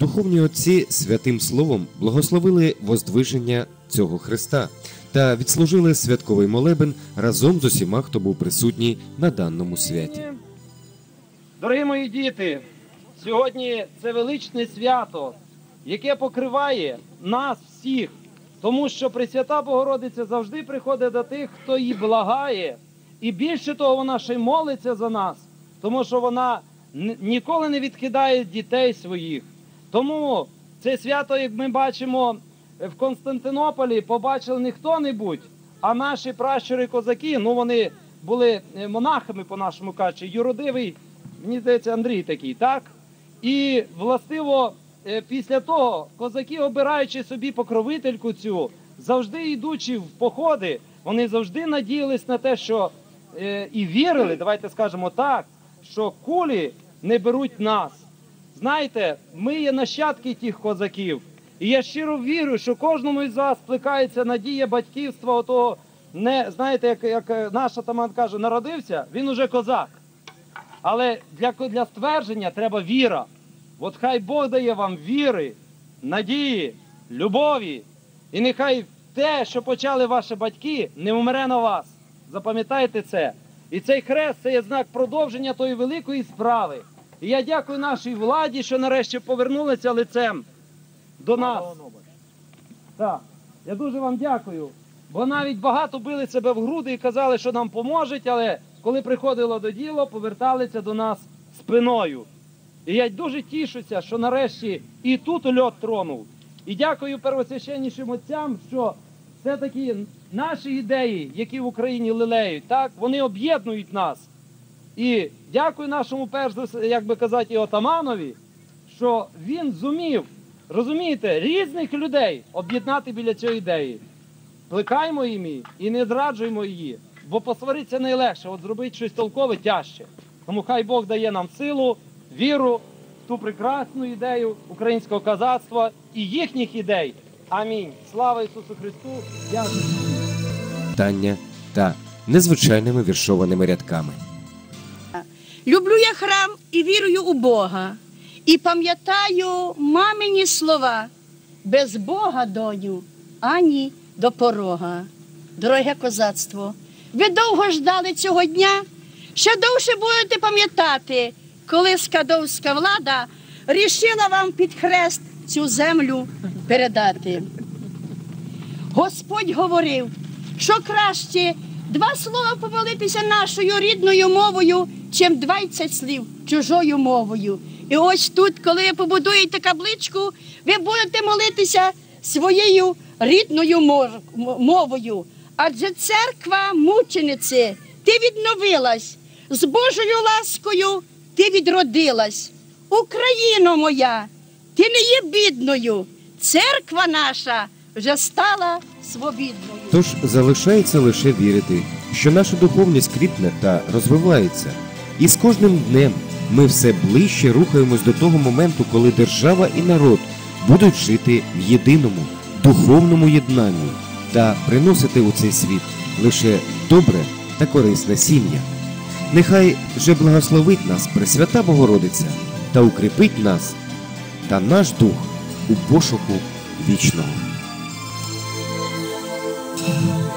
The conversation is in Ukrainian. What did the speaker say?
Духовні отці святим словом благословили воздвиження цього Христа та відслужили святковий молебен разом з усіма, хто був присутній на даному святі. Дорогі мої діти, сьогодні це величне свято, яке покриває нас всіх, тому що Пресвята Богородиця завжди приходить до тих, хто її благає, і більше того, вона ще й молиться за нас, тому що вона ніколи не відкидає дітей своїх. Тому це свято, як ми бачимо в Константинополі, побачили не хто-небудь, а наші пращури козаки. Ну вони були е, монахами, по-нашому кажучи, юродивий, мені здається, Андрій такий, так? І властиво е, після того козаки, обираючи собі покровительку цю, завжди йдучи в походи, вони завжди надіялись на те, що е, і вірили, давайте скажемо так, що кулі не беруть нас. Знаєте, ми є нащадки тих козаків. І я щиро вірю, що кожному із вас плекається надія батьківства, отого, не, знаєте, як, як наш атаман каже, народився, він уже козак. Але для, для ствердження треба віра. От хай Бог дає вам віри, надії, любові. І нехай те, що почали ваші батьки, не вмре на вас. Запам'ятайте це. І цей хрест це є знак продовження тої великої справи. І я дякую нашій владі, що нарешті повернулися лицем до нас. Так, я дуже вам дякую. Бо навіть багато били себе в груди і казали, що нам поможуть, але коли приходило до діла, поверталися до нас спиною. І я дуже тішуся, що нарешті і тут льот тронув. І дякую первосвященнішим отцям, що все-таки наші ідеї, які в Україні лелеють, так, вони об'єднують нас. І дякую нашому перш за як би казати, і отаманові, що він зумів, розумієте, різних людей об'єднати біля цієї ідеї. Плекаймо її і не зраджуємо її, бо посваритися найлегше, от зробити щось толкове тяжче. Тому хай Бог дає нам силу, віру в ту прекрасну ідею українського казацтва і їхніх ідей. Амінь. Слава Ісусу Христу! Дякую. Тання та незвичайними віршованими рядками. Люблю я храм і вірую у Бога. І пам'ятаю мамині слова. Без Бога, доню, ані до порога. Дороге козацтво, ви довго ждали цього дня, ще довше будете пам'ятати, коли скадовська влада рішила вам під хрест цю землю передати. Господь говорив, що краще два слова помолитися нашою рідною мовою, чим 20 слів чужою мовою. І ось тут, коли побудуєте кабличку, ви будете молитися своєю рідною мовою. Адже церква мучениці, ти відновилась, з Божою ласкою ти відродилась. Україно моя, ти не є бідною. Церква наша вже стала свобідною. Тож залишається лише вірити, що наша духовність кріпне та розвивається. І з кожним днем ми все ближче рухаємось до того моменту, коли держава і народ будуть жити в єдиному духовному єднанні та приносити у цей світ лише добре та корисне сім'я. Нехай же благословить нас Пресвята Богородиця та укріпить нас та наш дух у пошуку вічного. Thank you.